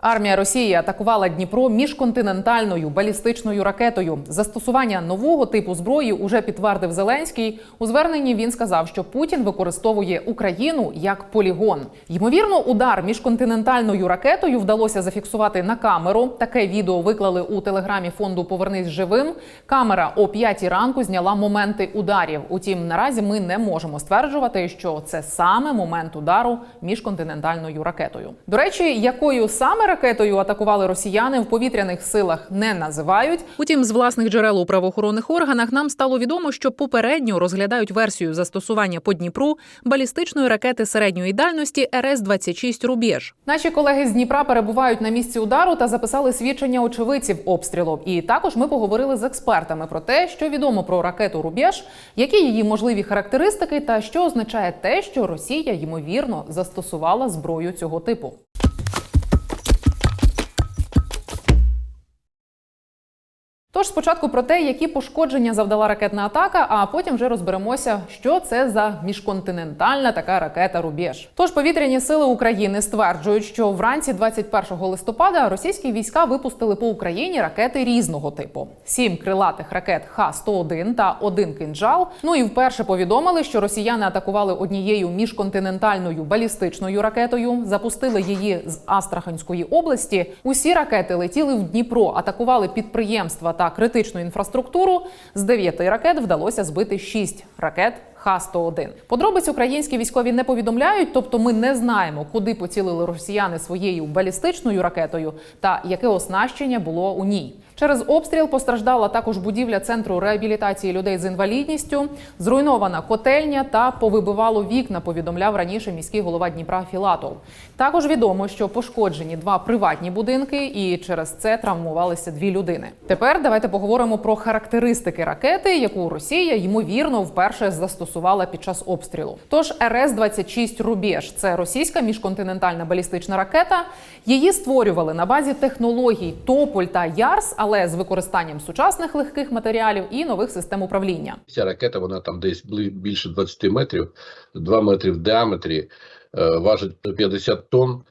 Армія Росії атакувала Дніпро міжконтинентальною балістичною ракетою. Застосування нового типу зброї уже підтвердив Зеленський. У зверненні він сказав, що Путін використовує Україну як полігон. Ймовірно, удар міжконтинентальною ракетою вдалося зафіксувати на камеру. Таке відео виклали у телеграмі фонду Повернись живим. Камера о 5 ранку зняла моменти ударів. Утім, наразі ми не можемо стверджувати, що це саме момент удару міжконтинентальною ракетою. До речі, якою саме ракетою атакували росіяни в повітряних силах не називають. Утім, з власних джерел у правоохоронних органах нам стало відомо, що попередньо розглядають версію застосування по Дніпру балістичної ракети середньої дальності РС 26 Рубіж. Наші колеги з Дніпра перебувають на місці удару та записали свідчення очевидців обстрілу. І також ми поговорили з експертами про те, що відомо про ракету Рубіж, які її можливі характеристики, та що означає те, що Росія ймовірно застосувала зброю цього типу. Тож спочатку про те, які пошкодження завдала ракетна атака, а потім вже розберемося, що це за міжконтинентальна така ракета Рубіж. Тож повітряні сили України стверджують, що вранці 21 листопада російські війська випустили по Україні ракети різного типу: сім крилатих ракет Х-101 та один кинджал. Ну і вперше повідомили, що росіяни атакували однією міжконтинентальною балістичною ракетою, запустили її з Астраханської області. Усі ракети летіли в Дніпро, атакували підприємства та критичну інфраструктуру. З дев'яти ракет вдалося збити шість ракет. Х-101. Подробиць українські військові не повідомляють, тобто ми не знаємо, куди поцілили росіяни своєю балістичною ракетою та яке оснащення було у ній. Через обстріл постраждала також будівля центру реабілітації людей з інвалідністю, зруйнована котельня та повибивало вікна. Повідомляв раніше міський голова Дніпра Філатов. Також відомо, що пошкоджені два приватні будинки, і через це травмувалися дві людини. Тепер давайте поговоримо про характеристики ракети, яку Росія ймовірно вперше застосувала під час обстрілу. Тож РС 26 Рубіж це російська міжконтинентальна балістична ракета. Її створювали на базі технологій Тополь та Ярс, але з використанням сучасних легких матеріалів і нових систем управління. Ця ракета, вона там десь більше 20 метрів, 2 метри в діаметрі, е, важить 50 тонн,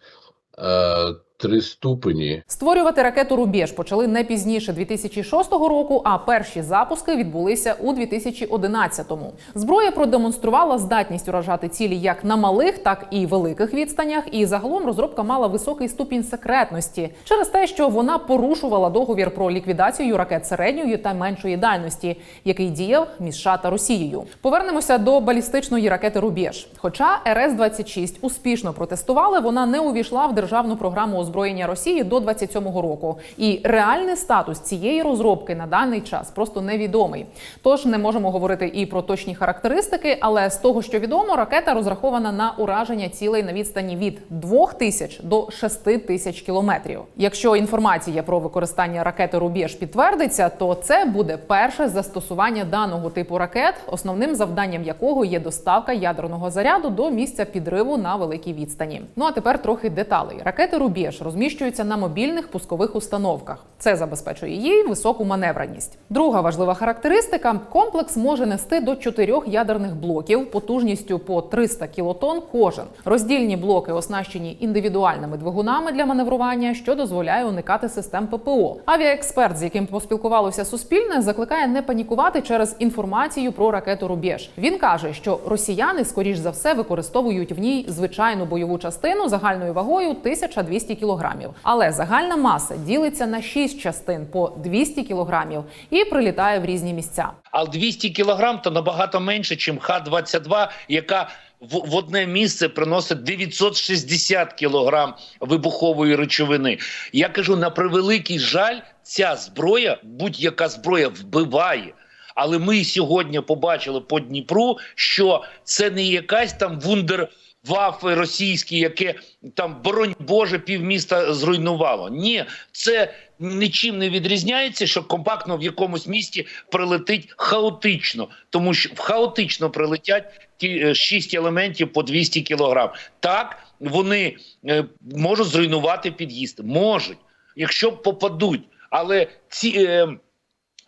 3 ступені. Створювати ракету Рубіж почали не пізніше 2006 року, а перші запуски відбулися у 2011-му. Зброя продемонструвала здатність уражати цілі як на малих, так і великих відстанях. І загалом розробка мала високий ступінь секретності через те, що вона порушувала договір про ліквідацію ракет середньої та меншої дальності, який діяв між США та Росією. Повернемося до балістичної ракети Рубіж. Хоча РС 26 успішно протестували, вона не увійшла в державну програму озброєння Росії до 27-го року. І реальний статус цієї розробки на даний час просто невідомий. Тож не можемо говорити і про точні характеристики, але з того, що відомо, ракета розрахована на ураження цілей на відстані від 2000 до 6000 кілометрів. Якщо інформація про використання ракети Рубіж підтвердиться, то це буде перше застосування даного типу ракет, основним завданням якого є доставка ядерного заряду до місця підриву на великій відстані. Ну а тепер трохи деталей. Ракети Рубіж розміщуються на мобільних пускових установках. Це забезпечує їй високу маневреність. Друга важлива характеристика: комплекс може нести до чотирьох ядерних блоків потужністю по 300 кілотон кожен. Роздільні блоки оснащені індивідуальними двигунами для маневрування, що дозволяє уникати систем ППО. Авіаексперт, з яким поспілкувалося Суспільне, закликає не панікувати через інформацію про ракету Рубіж. Він каже, що росіяни, скоріш за все, використовують в ній звичайну бойову частину загальною вагою 1200 кілограмів. Але загальна маса ділиться на 6 частин по 200 кілограмів і прилітає в різні місця. А 200 кілограм то набагато менше, ніж Х-22, яка в, в одне місце приносить 960 кілограм вибухової речовини. Я кажу, на превеликий жаль, ця зброя, будь-яка зброя вбиває. Але ми сьогодні побачили по Дніпру, що це не якась там вундер. Вафи російські, яке там боронь Боже півміста зруйнувало. Ні, це нічим не відрізняється, що компактно в якомусь місті прилетить хаотично, тому що хаотично прилетять ті е, шість елементів по 200 кілограм. Так вони е, можуть зруйнувати під'їзд, можуть, якщо попадуть, але ці. Е,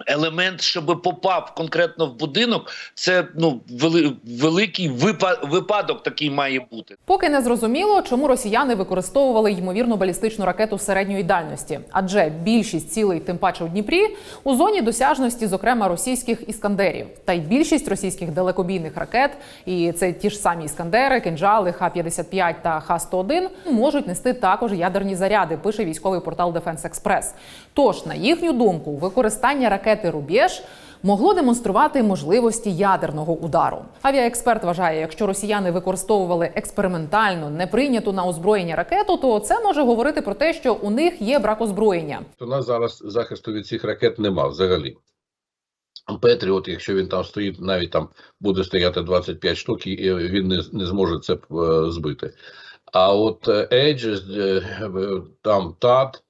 елемент, щоб попав конкретно в будинок, це ну вели, великий випа, випадок такий має бути. Поки не зрозуміло, чому росіяни використовували ймовірну балістичну ракету середньої дальності, адже більшість цілей, тим паче в Дніпрі, у зоні досяжності, зокрема російських іскандерів, та й більшість російських далекобійних ракет, і це ті ж самі іскандери, кинджали, Х-55 та Х-101, можуть нести також ядерні заряди. Пише військовий портал Defense Express. Тож, на їхню думку, використання ракети Рубєж могло демонструвати можливості ядерного удару. Авіаексперт вважає, якщо росіяни використовували експериментально неприйняту на озброєння ракету, то це може говорити про те, що у них є брак озброєння. У нас зараз захисту від цих ракет нема взагалі. Петріот, якщо він там стоїть, навіть там буде стояти 25 штук, і е, він не, не зможе це е, збити. А от е, Aegis, е, там ТАТ,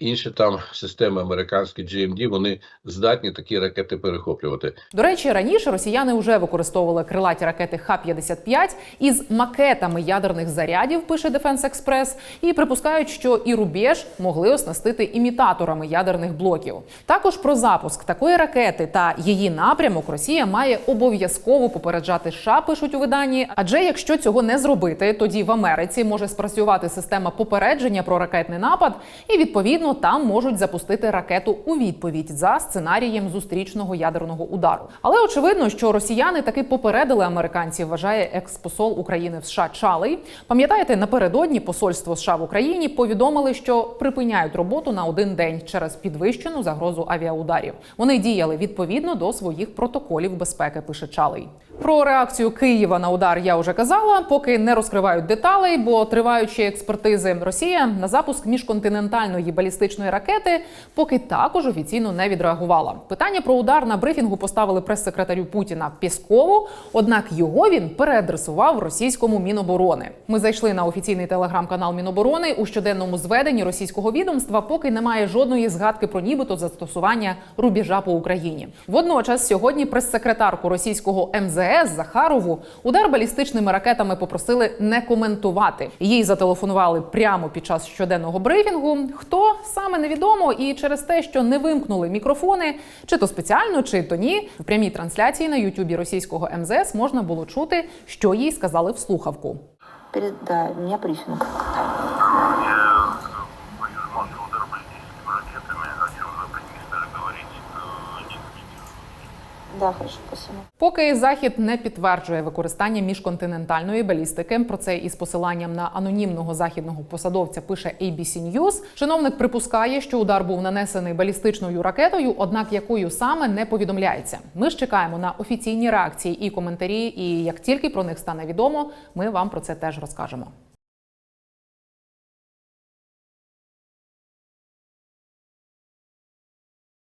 інші там системи американські GMD, вони здатні такі ракети перехоплювати. До речі, раніше росіяни вже використовували крилаті ракети Х-55 із макетами ядерних зарядів, пише Defense Express, і припускають, що і рубеж могли оснастити імітаторами ядерних блоків. Також про запуск такої ракети та її напрямок Росія має обов'язково попереджати США, пишуть у виданні. Адже якщо цього не зробити, тоді в Америці може спрацювати система попередження про ракетний напад, і відповідно там можуть запустити ракету у відповідь за сценарієм зустрічного ядерного удару. Але очевидно, що росіяни таки попередили американців, вважає експосол України в США Чалий. Пам'ятаєте, напередодні посольство США в Україні повідомили, що припиняють роботу на один день через підвищену загрозу авіаударів. Вони діяли відповідно до своїх протоколів безпеки. Пише Чалий. Про реакцію Києва на удар я вже казала. Поки не розкривають деталей, бо тривають ще експертизи. Росія на запуск міжконтинентальної балістичної ракети поки також офіційно не відреагувала. Питання про удар на брифінгу поставили прес-секретарю Путіна Пєскову. Однак його він переадресував російському міноборони. Ми зайшли на офіційний телеграм-канал Міноборони у щоденному зведенні російського відомства. Поки немає жодної згадки про нібито застосування рубежа по Україні. Водночас сьогодні прес-секретарку російського МЗС Захарову удар балістичними ракетами попросили не коментувати. Їй зателефонували прямо під час щоденного брифінгу. Хто саме невідомо, і через те, що не вимкнули мікрофони, чи то спеціально, чи то ні, в прямій трансляції на Ютубі російського МЗС можна було чути, що їй сказали в слухавку. Передай, мені меня брифинг. Я боюсь, что удар баллистическими ракетами, о чем вы не стали говорить, э, не Да, хорошо, спасибо. Поки захід не підтверджує використання міжконтинентальної балістики, про це із посиланням на анонімного західного посадовця пише ABC News, Чиновник припускає, що удар був нанесений балістичною ракетою, однак якою саме не повідомляється. Ми ж чекаємо на офіційні реакції і коментарі. І як тільки про них стане відомо, ми вам про це теж розкажемо.